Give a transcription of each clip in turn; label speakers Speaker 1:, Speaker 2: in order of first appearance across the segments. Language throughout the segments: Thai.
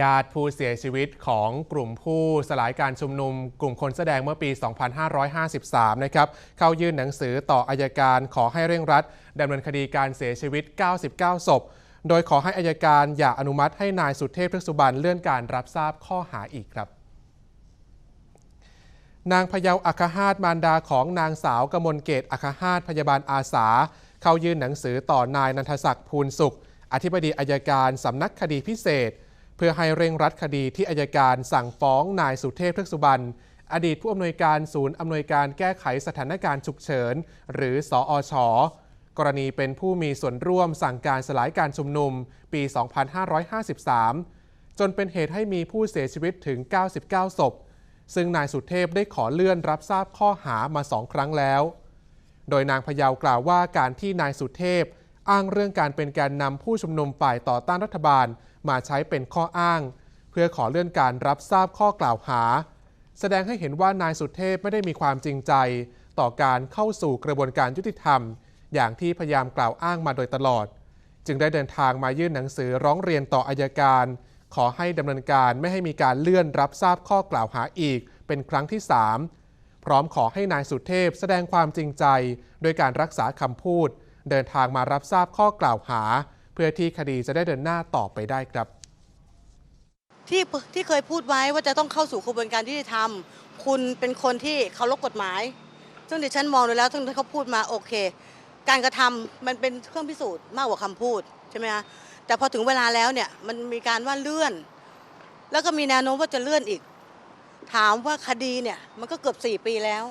Speaker 1: ญาติผู้เสียชีวิตของกลุ่มผู้สลายการชุมนุม กลุ่มคนแสดงเมื่อปี 2553 นะครับเข้ายื่นหนังสือต่ออายการขอให้เร่งรัดดำเนินคดีการเสียชีวิต 99 ศพ โดยขอให้อายการอย่าอนุมัติให้นายสุเทพทึกสุบรรณเลื่อนการรับทราบข้อหาอีกครับนางพยาวอัคหาตมารดาของนางสาวกมลเกตอัคหาตพยาบาลอาสา เข้ายื่นหนังสือต่อนายนันทศักดิ์ภูลสุข อธิบดีอายการสำนักคดีพิเศษ เพื่อให้เร่งรัดคดีที่อายการสั่งฟ้องนายสุเทพทึกสุบรรณอดีตผู้อำนวยการศูนย์อำนวยการแก้ไขสถานการณ์ฉุกเฉิน หรือสอชกรณีเป็นผู้มีส่วนร่วมสั่งการสลายการชุมนุมปี 2553 จนเป็นเหตุให้มีผู้เสียชีวิตถึง 99 ศพ ซึ่งนายสุเทพได้ขอเลื่อนรับทราบข้อหามาสองครั้งแล้ว โดยนางพยาวกล่าวว่าการที่นายสุเทพ อ้างเรื่องการเป็นแกนนำผู้ชุมนุมฝ่ายต่อต้านรัฐบาล มาใช้เป็นข้ออ้าง เพื่อขอเลื่อนการรับทราบข้อกล่าวหา แสดงให้เห็นว่านายสุเทพไม่ได้มีความจริงใจ ต่อการเข้าสู่กระบวนการยุติธรรม อย่างที่พยายามกล่าวอ้างมาโดยตลอด จึงได้เดินทางมายื่นหนังสือร้องเรียนต่ออายการ ขอให้ดำเนินการไม่ให้มีการเลื่อนรับทราบข้อกล่าวหาอีก เป็นครั้งที่ 3 พร้อมขอให้นายสุเทพ แสดงความจริงใจ โดยการรักษาคำพูด เดินทางมารับทราบข้อกล่าวหา เพื่อที่คดีจะได้เดินหน้าต่อไปได้ครับ
Speaker 2: ที่ที่เคยพูดไว้ว่าจะต้องเข้าสู่กระบวนการยุติธรรม คุณเป็นคนที่เคารพกฎหมาย ซึ่งดิฉันมองดูแล้วซึ่งที่เขาพูดมาโอเค การกระทำมันเป็นเครื่องพิสูจน์มากกว่าคำพูดใช่ไหมคะแต่พอถึงเวลาแล้วเนี่ยมันมีการว่าเลื่อน แล้วก็มีแนวโน้มว่าจะเลื่อนอีก ถามว่าคดีเนี่ยมันก็เกือบ4ปีแล้ว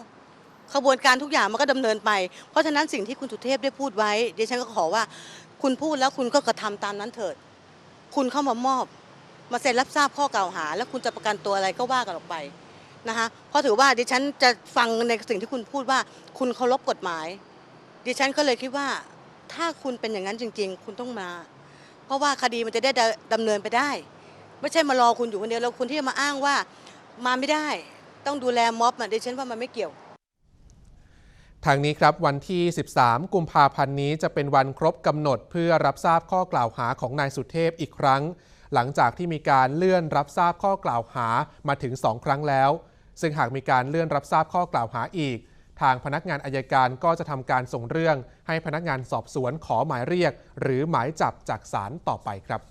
Speaker 2: ขบวนการทุกอย่างมันก็ดำเนินไป เพราะฉะนั้นสิ่งที่คุณสุเทพได้พูดไว้ดิฉันก็ขอว่า คุณพูดแล้วคุณก็กระทำตามนั้นเถิด คุณเข้ามามอบ มาเซ็นรับทราบข้อกล่าวหา แล้วคุณจะประกันตัวอะไรก็ว่ากันออกไปนะคะเพราะถือว่าดิฉันจะฟังในสิ่งที่คุณพูดว่า คุณเคารพกฎหมาย ดิฉันก็เลยคิดว่า ถ้าคุณเป็นอย่างนั้นจริง ๆ คุณต้องมา เพราะว่าคดีมันจะได้ดำเนินไปได้ ไม่ใช่มารอคุณอยู่คนเดียวแล้วคุณที่จะมาอ้างว่ามาไม่ได้ ต้องดูแลม็อบอะดิฉันว่ามันไม่เกี่ยว
Speaker 1: ทางนี้ครับวันที่ 13 กุมภาพันธ์นี้จะเป็นวันครบกำหนดเพื่อรับทราบข้อกล่าวหาของนายสุเทพอีกครั้ง หลังจากที่มีการเลื่อนรับทราบข้อกล่าวหามาถึง 2 ครั้งแล้ว ซึ่งหากมีการเลื่อนรับทราบข้อกล่าวหาอีก ทางพนักงานอายการก็จะทำการส่งเรื่อง ให้พนักงานสอบสวนขอหมายเรียก หรือหมายจับจากศาลต่อไปครับ